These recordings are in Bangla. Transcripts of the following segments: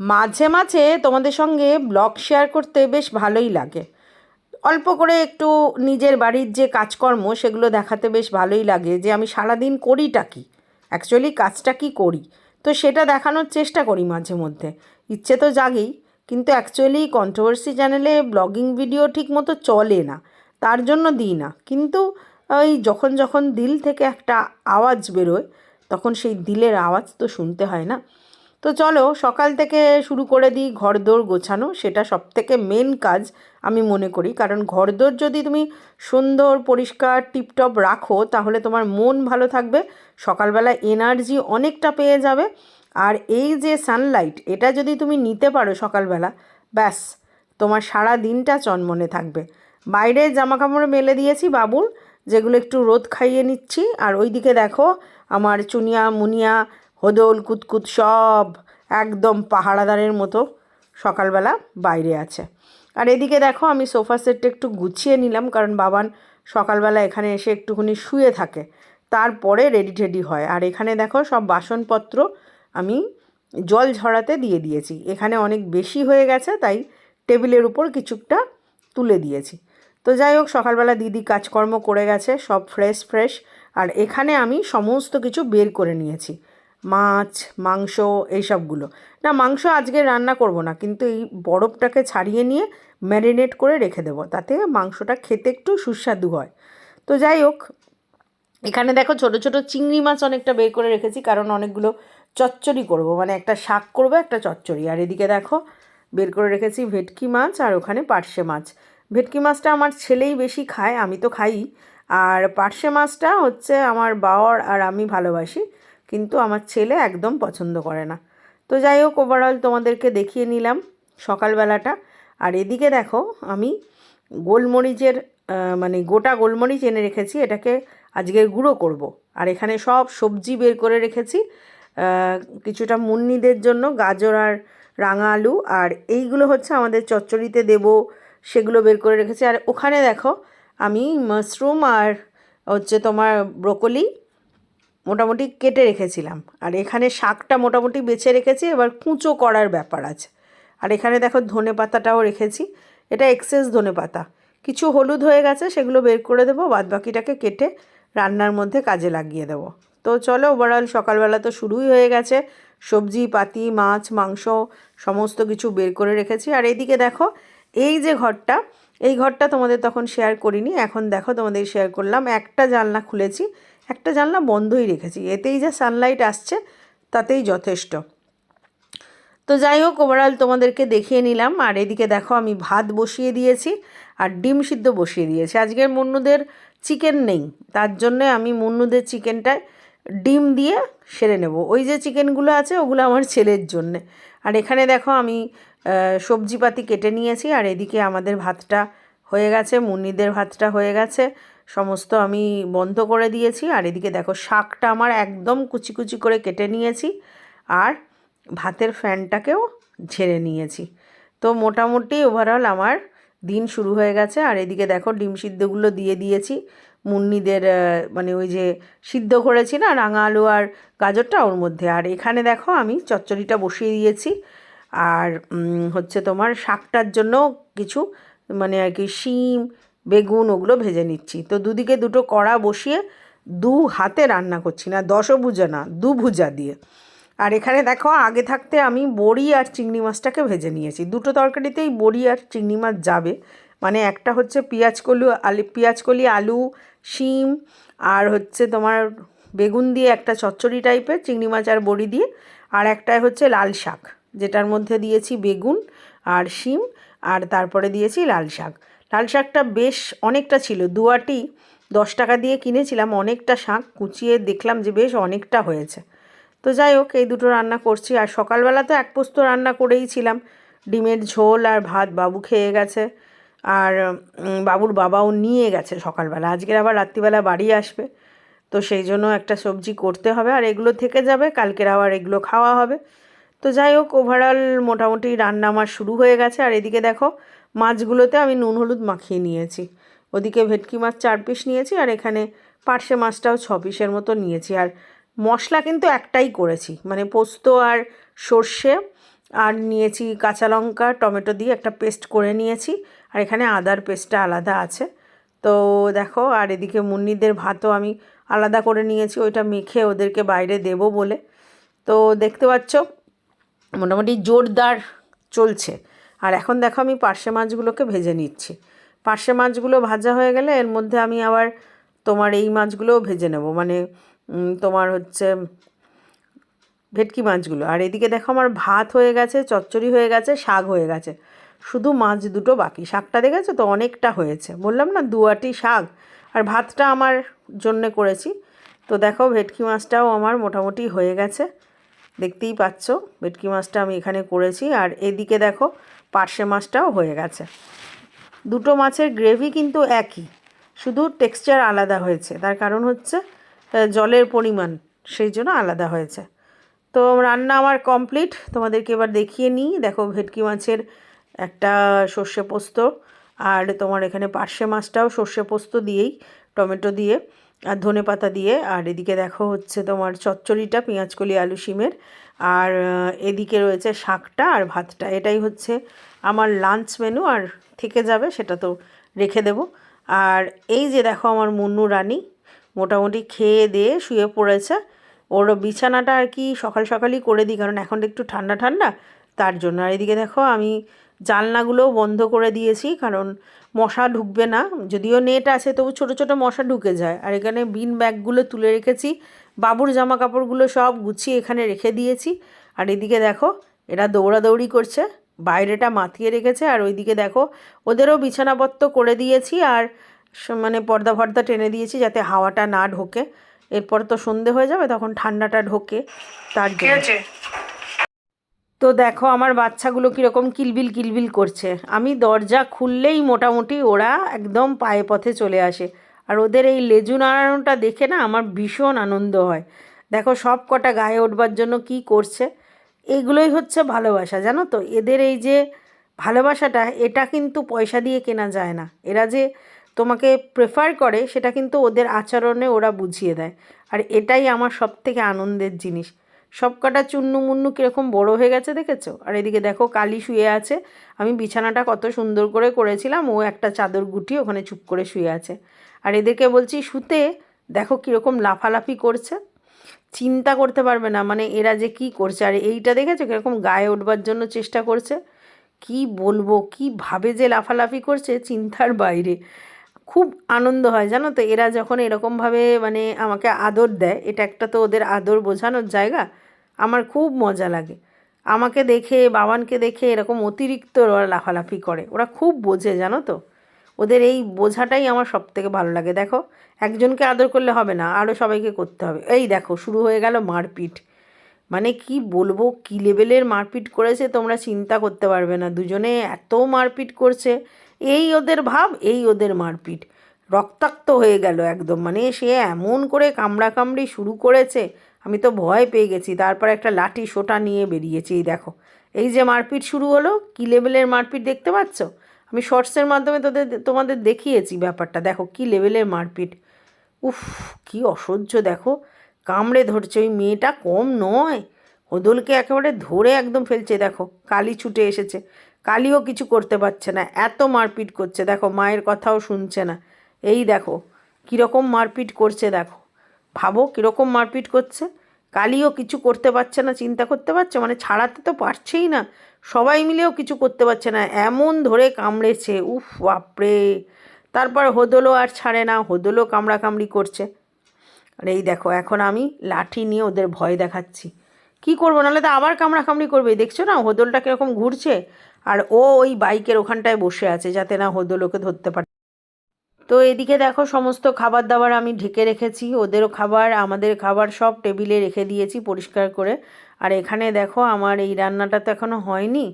মাঝে মাঝে তোমাদের সঙ্গে ব্লগ শেয়ার করতে বেশ ভালোই লাগে। অল্প করে একটু নিজের বাড়ির যে কাজকর্ম, সেগুলো দেখাতে বেশ ভালোই লাগে যে আমি সারাদিন করিটা কি? অ্যাকচুয়ালি কাজটা কি করি? তো সেটা দেখানোর চেষ্টা করি মাঝে মধ্যে। ইচ্ছে তো জাগেই, কিন্তু অ্যাকচুয়ালি কন্ট্রোভার্সি চ্যানেলে ব্লগিং ভিডিও ঠিক মতো চলে না। তার জন্য দিই না। কিন্তু ওই যখন যখন দিল থেকে একটা আওয়াজ বেরোয়, তখন সেই দিলের আওয়াজ তো শুনতে হয় না। তো চলো সকাল থেকে শুরু করে দিই ঘরদোর গোছানো, সেটা সব থেকে মেন কাজ আমি মনে করি। কারণ ঘরদোর যদি তুমি সুন্দর, পরিষ্কার, টিপটপ রাখো, তাহলে তোমার মন ভালো থাকবে, সকালবেলা এনার্জি অনেকটা পেয়ে যাবে। আর এই যে সানলাইট এটা যদি তুমি নিতে পারো সকালবেলা, ব্যাস, তোমার সারা দিনটা চনমনে থাকবে। বাইরে জামা কাপড় মেলে দিয়েছি বাবুর যেগুলো একটু রোদ খাইয়ে নিচ্ছি। আর ওইদিকে দেখো, আমার চুনিয়া মুনিয়া হদল কুতকুত সব একদম পাহাড়াদারের মতো সকালবেলা বাইরে আছে। আর এদিকে দেখো আমি সোফা সেটটা একটু গুছিয়ে নিলাম, কারণ বাবান সকালবেলা এখানে এসে একটুখানি শুয়ে থাকে, তারপরে রেডি টেডি হয়। আর এখানে দেখো সব বাসনপত্র আমি জল ঝরাতে দিয়ে দিয়েছি। এখানে অনেক বেশি হয়ে গেছে, তাই টেবিলের উপর কিছুটা তুলে দিয়েছি। তো যাই হোক, সকালবেলা দিদি কাজকর্ম করে গেছে, সব ফ্রেশ ফ্রেশ আর এখানে আমি সমস্ত কিছু বের করে নিয়েছি। মাছ, মাংস, এইসবগুলো। না, মাংস আজকে রান্না করব না, কিন্তু এই বরফটাকে ছাড়িয়ে নিয়ে ম্যারিনেট করে রেখে দেবো, তাতে মাংসটা খেতে একটু সুস্বাদু হয়। তো যাই হোক, এখানে দেখো ছোট ছোট চিংড়ি মাছ অনেকটা বের করে রেখেছি, কারণ অনেকগুলো চচ্চড়ি করব। মানে একটা শাক করব, একটা চচ্চড়ি। আর এদিকে দেখো, বের করে রেখেছি ভেটকি মাছ আর ওখানে পার্শে মাছ। ভেটকি মাছটা আমার ছেলেই বেশি খায়, আমি তো খাই আর পার্শে মাছটা হচ্ছে আমার বাওয়ার আর আমি ভালোবাসি। কিন্তু আমার ছেলে একদম পছন্দ করে না। তো যাই হোক ওভারঅল তোমাদেরকে দেখিয়ে নিলাম সকালবেলাটা। আর এদিকে দেখো, আমি গোলমরিচের মানে গোটা গোলমরিচ এনে রেখেছি, এটাকে আজকে গুঁড়ো করব। আর এখানে সব সবজি বের করে রেখেছি কিছুটা মুন্নিদের জন্য, গাজর আর রাঙা আলু। আর এইগুলো হচ্ছে আমাদের চচ্চড়িতে দেব, সেগুলো বের করে রেখেছি। আর ওখানে দেখো, আমি মাশরুম আর হচ্ছে তোমার ব্রোকলি মোটামুটি কেটে রেখেছিলাম। আর এখানে শাকটা মোটামুটি বেছে রেখেছি, এবার কুঁচো করার ব্যাপার আছে। আর এখানে দেখো ধনে পাতাটাও রেখেছি। এটা এক্সেস ধনে পাতা। কিছু হলুদ হয়ে গেছে, সেগুলো বের করে দেবো বাদবাকিটাকে কেটে রান্নার মধ্যে কাজে লাগিয়ে দেবো। তো চলো ওভারঅল সকালবেলা তো শুরুই হয়ে গেছে। সবজি, পাতি, মাছ, মাংস সমস্ত কিছু বের করে রেখেছি। আর এইদিকে দেখো, এই যে ঘরটা, এই ঘরটা তোমাদের তখন শেয়ার করিনি, এখন দেখো তোমাদের শেয়ার করলাম। একটা জানলা খুলেছি একটা জানলা বন্ধই রেখেছি, এতেই যা সানলাইট আসছে তাতেই যথেষ্ট। তো যাই হোক ওভারঅল তোমাদেরকে দেখিয়ে নিলাম, আর এদিকে দেখো আমি ভাত বসিয়ে দিয়েছি আর ডিম সিদ্ধ বসিয়ে দিয়েছি। আজকের মুন্নুদের চিকেন নেই, তার জন্য আমি মুন্নুদের চিকেনটায় ডিম দিয়ে সেরে নেব। ওই যে চিকেনগুলো আছে, ওগুলো আমার ছেলের জন্যে। আর এখানে দেখো আমি সবজিপাতি কেটে নিয়েছি, আর এদিকে আমাদের ভাতটা হয়ে গেছে, মুন্নিদের ভাতটা হয়ে গেছে। সমস্ত আমি বন্ধ করে দিয়েছি। আর এদিকে দেখো, শাকটা আমার একদম কুচি কুচি করে কেটে নিয়েছি আর ভাতের ফ্যানটাকেও ঝেড়ে নিয়েছি। তো মোটামুটি ওভারঅল আমার দিন শুরু হয়ে গেছে। আর এদিকে দেখো, ডিম সিদ্ধগুলো দিয়ে দিয়েছি। মুন্নিদের মানে ওই যে সিদ্ধ করেছি না, রাঙা আলু আর গাজরটা ওর মধ্যে। আর এখানে দেখো, আমি চচ্চড়িটা বসিয়ে দিয়েছি। আর হচ্ছে তোমার শাকটার জন্য কিছু মানে আর কি শিম বেগুন ওগুলো ভেজে নিচ্ছি। তো দুদিকে দুটো কড়া বসিয়ে দু হাতে রান্না করছি না, দশভুজা না, দু ভুজা দিয়ে। আর এখানে দেখো, আগে থাকতে আমি বড়ি আর চিংড়ি মাছটাকে ভেজে নিয়েছি। দুটো তরকারিতেই বড়ি আর চিংড়ি মাছ যাবে। মানে একটা হচ্ছে কলু, আলু কলি, আলু, শিম, আর হচ্ছে তোমার বেগুন দিয়ে একটা চচ্চড়ি টাইপের চিংড়ি মাছ আর বড়ি দিয়ে, আর একটাই হচ্ছে লাল শাক, যেটার মধ্যে দিয়েছি বেগুন আর শিম। আর তারপরে দিয়েছি লাল শাক। লাল শাকটা বেশ অনেকটা ছিল দুয়াটি দশ টাকা দিয়ে কিনেছিলাম, অনেকটা শাক কুচিয়ে দেখলাম যে বেশ অনেকটা হয়েছে। তো যাই হোক, এই দুটো রান্না করছি। আর সকালবেলা তো এক পোস্ত রান্না করেই ছিলাম। ডিমের ঝোল আর ভাত বাবু খেয়ে গেছে। আর বাবুর বাবাও নিয়ে গেছে সকালবেলা। আজকের আবার রাত্রিবেলা বাড়ি আসবে। তো সেই জন্য একটা সবজি করতে হবে। আর এগুলো থেকে যাবে, কালকের আবার এগুলো খাওয়া হবে। তো যাই হোক ওভারঅল মোটামুটি রান্না আমার শুরু হয়ে গেছে। আর এদিকে দেখো, মাছগুলোতে আমি নুন হলুদ মাখিয়ে নিয়েছি। ওদিকে ভেটকি মাছ চার পিস নিয়েছি আর এখানে পার্শে মাছটাও ছ পিসের মতো নিয়েছি। আর মশলা কিন্তু একটাই করেছি মানে পোস্ত আর সর্ষে। আর নিয়েছি কাঁচা লঙ্কা, টমেটো দিয়ে একটা পেস্ট করে নিয়েছি। আর এখানে আদার পেস্টটা আলাদা আছে। তো দেখো, আর এদিকে মুন্নিদের ভাতও আমি আলাদা করে নিয়েছি, ওইটা মেখে ওদেরকে বাইরে দেবো বলে। তো দেখতে পাচ্ছ মোটামুটি জোরদার চলছে। আর এখন দেখো আমি পার্শে মাছগুলোকে ভেজে নিচ্ছি। পার্শে মাছগুলো ভাজা হয়ে গেলে এর মধ্যে আমি আবার তোমার এই মাছগুলোও ভেজে নেব। মানে তোমার হচ্ছে ভেটকি মাছগুলো। আর এদিকে দেখো আমার ভাত হয়ে গেছে, চচ্চড়ি হয়ে গেছে, শাক হয়ে গেছে। শুধু মাছ দুটো বাকি। শাকটা দেখেছ তো? অনেকটা হয়েছে। বললাম না দুয়াটি শাক। আর ভাতটা আমার জন্যে করেছি। তো দেখো ভেটকি মাছটাও আমার মোটামুটি হয়ে গেছে। দেখতেই পাচ্ছ, ভেটকি মাছটা আমি এখানে করেছি। আর এদিকে দেখো, পার্শে মাছটাও হয়ে গেছে। দুটো মাছের গ্রেভি কিন্তু একই, শুধু টেক্সচার আলাদা হয়েছে। তার কারণ হচ্ছে জলের পরিমাণ সেই জন্য আলাদা হয়েছে। তো রান্না আমার কমপ্লিট তোমাদেরকে এবার দেখিয়ে নিই। দেখো, ভেটকি মাছের একটা সর্ষে পোস্ত, আর তোমার এখানে পার্শে মাছটাও সর্ষে পোস্ত দিয়েই, টমেটো দিয়ে। আর ধনে পাতা দিয়ে, আর এদিকে দেখো হচ্ছে তোমার চচ্চড়িটা, পেঁয়াজকলি, আলু শিমের, আর এদিকে রয়েছে শাকটা আর ভাতটা। এটাই হচ্ছে আমার লাঞ্চ মেনু আর থেকে যাবে সেটা তো রেখে দেবো। আর এই যে দেখো আমার মুন্নু রানী, মোটামুটি খেয়ে দিয়ে শুয়ে পড়েছে। ওর বিছানাটা আর কি সকাল সকালই করে দিই, কারণ এখন একটু ঠান্ডা ঠান্ডা, তার জন্য। আর এদিকে দেখো আমি জানলাগুলোও বন্ধ করে দিয়েছি, কারণ মশা ঢুকবে না। যদিও নেট আছে, তবু ছোট ছোট মশা ঢুকে যায়। আর এখানে বিন ব্যাগগুলো তুলে রেখেছি, বাবুর জামা কাপড়গুলো সব গুছিয়ে এখানে রেখে দিয়েছি। আর এদিকে দেখো, এরা দৌড়াদৌড়ি করছে, বাইরেটা মাতিয়ে রেখেছে। আর ওইদিকে দেখো, ওদেরও বিছানাপত্র করে দিয়েছি আর মানে পর্দা ফর্দা টেনে দিয়েছি যাতে হাওয়াটা না ঢোকে। এরপর তো সন্ধে হয়ে যাবে, তখন ঠান্ডাটা ঢোকে, তার জন্য। তো দেখো আমার বাচ্চাগুলো কীরকম কিলবিল কিলবিল করছে। আমি দরজা খুললেই মোটামুটি ওরা একদম পায়ে পথে চলে আসে। আর ওদের এই লেজু নাড়ানোটা দেখে না আমার ভীষণ আনন্দ হয়। দেখো সব কটা গায়ে উঠবার জন্য কি করছে। এগুলোই হচ্ছে ভালোবাসা, জানো তো? এদের এই যে ভালোবাসাটা, এটা কিন্তু পয়সা দিয়ে কেনা যায় না। এরা যে তোমাকে প্রেফার করে, সেটা কিন্তু ওদের আচরণে ওরা বুঝিয়ে দেয়। আর এটাই আমার সব থেকে আনন্দের জিনিস। সব কটা চুন্নু মুন্নু কীরকম বড় হয়ে গেছে দেখেছ? আর এদিকে দেখো কালি শুয়ে আছে। আমি বিছানাটা কত সুন্দর করে করেছিলাম, ও একটা চাদর গুটি ওখানে চুপ করে শুয়ে আছে। আর এদেরকে বলছি, শুতে, দেখো কীরকম লাফালাফি করছে। চিন্তা করতে পারবে না মানে এরা যে কি করছে? আর এইটা দেখেছ কীরকম গায়ে উঠবার জন্য চেষ্টা করছে? কি বলব কীভাবে যে লাফালাফি করছে চিন্তার বাইরে। খুব আনন্দ হয়, জানো তো? এরা যখন এরকমভাবে মানে আমাকে আদর দেয়, এটা একটা তো ওদের আদর বোঝানোর জায়গা, আমার খুব মজা লাগে। আমাকে দেখে, বাবানকে দেখে এরকম অতিরিক্ত ওরা লাফালাফি করে, ওরা খুব বোঝে, জানো তো? ওদের এই বোঝাটাই আমার সব থেকে ভালো লাগে। দেখো, একজনকে আদর করলে হবে না, আরও সবাইকে করতে হবে। এই দেখো, শুরু হয়ে গেল মারপিট। মানে কি বলব, কি লেভেলের মারপিট করেছে তোমরা চিন্তা করতে পারবে না। দুজনে এত মারপিট করছে এই ওদের ভাব, এই ওদের মারপিট। রক্তাক্ত হয়ে গেল একদম। মানে সে এমন করে কামড়া কামড়ি শুরু করেছে, আমি তো ভয় পেয়ে গেছি। তারপর একটা লাঠি, সোটা নিয়ে বেরিয়েছি, এই দেখো। এই যে মারপিট শুরু হলো, কি লেভেলের মারপিট দেখতে পাচ্ছ? আমি শর্টসের মাধ্যমে তোদের তোমাদের দেখিয়েছি ব্যাপারটা। দেখো, কি লেভেলের মারপিট। উফ, কি অসহ্য, দেখো। কামড়ে ধরছে, ওই মেয়েটা কম নয়। হদলকে একেবারে ধরে একদম ফেলছে, দেখো। কালি ছুটে এসেছে। কালিও কিছু করতে পারছে না, এত মারপিট করছে। দেখো, মায়ের কথাও শুনছে না। এই দেখো, কীরকম মারপিট করছে দেখো। ভাবো কীরকম মারপিট করছে। কালিও কিছু করতে পারছে না, চিন্তা করতে পারছে? মানে ছাড়াতে তো পারছেই না। সবাই মিলেও কিছু করতে পারছে না। এমন ধরে কামড়েছে, উফ বাপরে। তারপর হোদলও আর ছাড়ে না হোদলও কামড়া কামড়ি করছে। আর এই দেখো, এখন আমি লাঠি নিয়ে ওদের ভয় দেখাচ্ছি। কি করব? নাহলে তো আবার কামড়া কামড়ি করবে। দেখছ না, হোদলটা কীরকম ঘুরছে? আর ও ওই বাইকের ওখানটায় বসে আছে যাতে না হোদল ওকে ধরতে পারে। তো এদিকে দেখো সমস্ত খাবার দাবার আমি ঢেকে রেখেছি, ওদেরও খাবার, আমাদের খাবার সব টেবিলে রেখে দিয়েছি পরিষ্কার করে। আর এখানে দেখো আমার এই রান্নাটা তো এখনও হয়নি।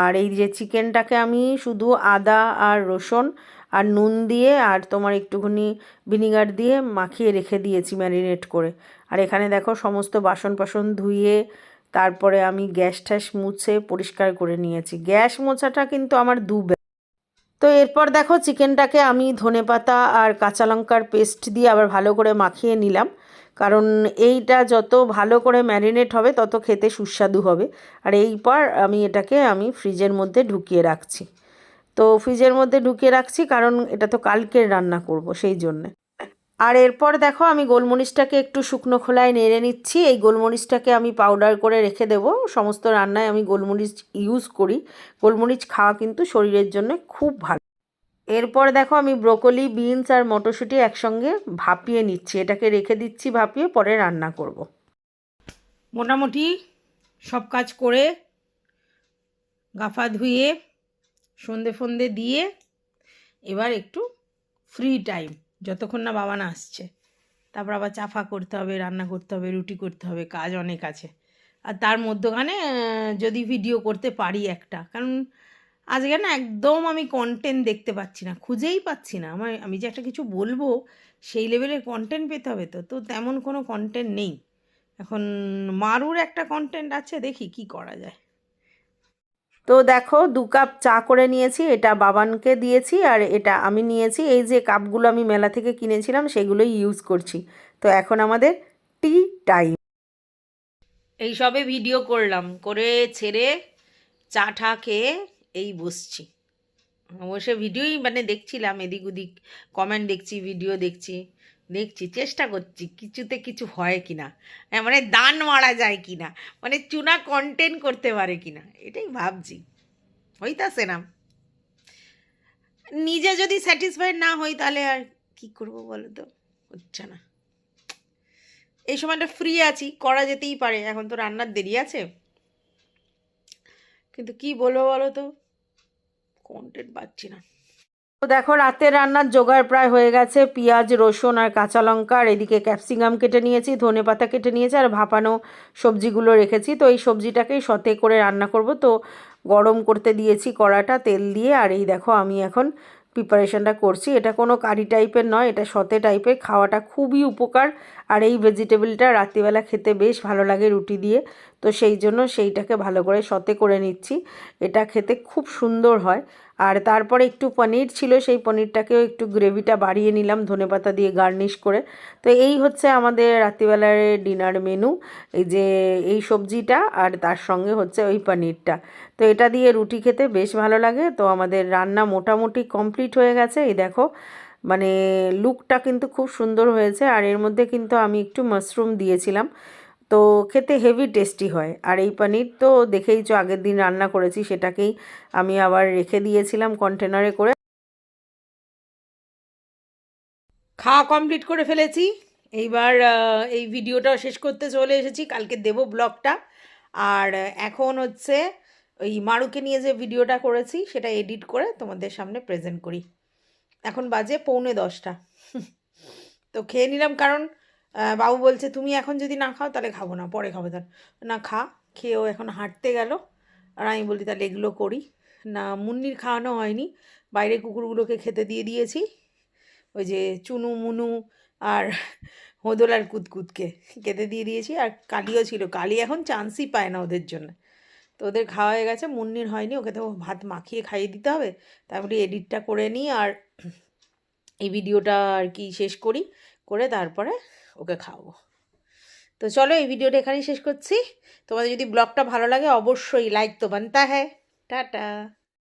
আর এই যে চিকেনটাকে আমি শুধু আদা আর রসুন আর নুন দিয়ে আর তোমার একটুখানি ভিনিগার দিয়ে মাখিয়ে রেখে দিয়েছি ম্যারিনেট করে। আর এখানে দেখো সমস্ত বাসন টাসন ধুয়ে তারপরে আমি গ্যাস ট্যাস মুছে পরিষ্কার করে নিয়েছি। গ্যাস মোছাটা কিন্তু আমার দু তো এরপর দেখো চিকেনটাকে আমি ধনেপাতা আর কাঁচা লঙ্কার পেস্ট দিয়ে আবার ভালো করে মাখিয়ে নিলাম। কারণ এইটা যত ভালো করে ম্যারিনেট হবে, তত খেতে সুস্বাদু হবে। আর এইবার আমি এটাকে আমি ফ্রিজের মধ্যে ঢুকিয়ে রাখছি। তো ফ্রিজের মধ্যে ঢুকিয়ে রাখছি কারণ এটা তো কালকের রান্না করব সেই জন্যে। আর এরপর দেখো আমি গোলমরিচটাকে একটু শুকনো খোলায় নেড়ে নিচ্ছি। এই গোলমরিচটাকে আমি পাউডার করে রেখে দেব। সমস্ত রান্নায় আমি গোলমরিচ ইউজ করি। গোলমরিচ খাওয়া কিন্তু শরীরের জন্য খুব ভালো। এরপর দেখো আমি ব্রোকলি, বিনস আর মটরশুঁটি একসঙ্গে ভাপিয়ে নিচ্ছি। এটাকে রেখে দিচ্ছি ভাপিয়ে, পরে রান্না করব। মোটামুটি সব কাজ করে গাফা ধুয়ে, সন্ধে ফন্দে দিয়ে এবার একটু ফ্রি টাইম যতক্ষণ না বাবা না আসছে। তারপর আবার চাফা করতে হবে, রান্না করতে হবে, রুটি করতে হবে, কাজ অনেক আছে। আর তার মধ্যখানে যদি ভিডিও করতে পারি একটা। কারণ আজকে না একদম আমি কন্টেন্ট দেখতে পাচ্ছি না, খুঁজেই পাচ্ছি না। আমার, আমি যে একটা কিছু বলব, সেই লেভেলের কন্টেন্ট পেতে হবে তো। তো তেমন কোনো কন্টেন্ট নেই। এখন মারুর একটা কন্টেন্ট আছে, দেখি কি করা যায়। তো দেখো, দু কাপ চা করে নিয়েছি, এটা বাবানকে দিয়েছি আর এটা আমি নিয়েছি। এই যে কাপগুলো আমি মেলা থেকে কিনেছিলাম, সেগুলোই ইউজ করছি। তো এখন আমাদের টি টাইম এই সবে ভিডিও করলাম, করে ছেড়ে চা ঠা খেয়ে এই বসছি। বসে ভিডিওই মানে দেখছিলাম এদিক ওদিক কমেন্ট দেখছি ভিডিও দেখছি। দেখছি চেষ্টা করছি কিছুতে কিছু হয় কি না হ্যাঁ, মানে দান মারা যায় কি না মানে চুনা কন্টেন্ট করতে পারে কি না এটাই ভাবছি। হইতাছে না। নিজে যদি স্যাটিসফাইড না হই তাহলে আর কি করব বলো তো হচ্ছে না। এই সময়টা ফ্রি আছি করা যেতেই পারে এখন তো রান্নার দেরি আছে। কিন্তু কি বলব বলো তো কন্টেন্ট পাচ্ছি না। তো দেখো, রাতের রান্নার জোগাড় প্রায় হয়ে গেছে। পেঁয়াজ, রসুন আর কাঁচা লঙ্কা। আর এদিকে ক্যাপসিকাম কেটে নিয়েছি, ধনে পাতা কেটে নিয়েছি আর ভাপানো সবজিগুলো রেখেছি। তো এই সবজিটাকেই সতে করে রান্না করব। তো গরম করতে দিয়েছি কড়াটা তেল দিয়ে। আর এই দেখো, আমি এখন প্রিপারেশনটা করছি। এটা কোনো কারি টাইপের নয়, এটা সতে টাইপের। খাওয়াটা খুবই উপকার। আর এই ভেজিটেবলটা রাত্রিবেলা খেতে বেশ ভালো লাগে রুটি দিয়ে। তো সেই জন্য সেইটাকে ভালো করে সতে করে নিচ্ছি। এটা খেতে খুব সুন্দর হয়। আর তারপরে একটু পনির ছিল, সেই পনিরটাকেও একটু গ্রেভিটা বাড়িয়ে নিলাম ধনেপাতা দিয়ে গার্নিশ করে। তো এই হচ্ছে আমাদের রাত্রিবেলার ডিনার মেনু, এই যে এই সবজিটা আর তার সঙ্গে হচ্ছে ওই পনিরটা। তো এটা দিয়ে রুটি খেতে বেশ ভালো লাগে। তো আমাদের রান্না মোটামুটি কমপ্লিট হয়ে গেছে। এই দেখো মানে লুকটা কিন্তু খুব সুন্দর হয়েছে। আর এর মধ্যে কিন্তু আমি একটু মাশরুম দিয়েছিলাম। তো খেতে হেভি টেস্টি হয়। আর এই পনির তো দেখেইছো আগের দিন রান্না করেছি, সেটাকেই আমি আবার রেখে দিয়েছিলাম কন্টেনারে করে। খাওয়া কমপ্লিট করে ফেলেছি। এইবার এই ভিডিওটাও শেষ করতে চলে এসেছি, কালকে দেব ব্লগটা। আর এখন হচ্ছে ওই মারুকে নিয়ে যে ভিডিওটা করেছি, সেটা এডিট করে তোমাদের সামনে প্রেজেন্ট করি। এখন বাজে পৌনে দশটা। তো খেয়ে নিলাম, কারণ বাবু বলছে, তুমি এখন যদি না খাও, তাহলে খাব না, পরে খাব। তাহলে না, খা। খেয়েও এখন হাঁটতে গেল। আর আমি বলি, তাহলে এগুলো করি। না, মুন্নির খাওয়ানো হয়নি। বাইরে কুকুরগুলোকে খেতে দিয়ে দিয়েছি। ওই যে চুনু, মুনু আর হোদল আর কুতকুতকে খেতে দিয়ে দিয়েছি। আর কালিও ছিল। কালি এখন চান্সই পায় না ওদের জন্য। তো ওদের খাওয়া হয়ে গেছে, মুন্নির হয়নি। ওকে তো ভাত মাখিয়ে খাইয়ে দিতে হবে। তারপরে এডিটটা করে নিই আর এই ভিডিওটা আর কি শেষ করি। করে তারপরে ওকে খাওয়াবো। তো চলো এই ভিডিওটা এখানেই শেষ করছি। তোমাদের যদি ব্লগটা ভালো লাগে অবশ্যই লাইক তো বানতা হ্যাঁ টাটা।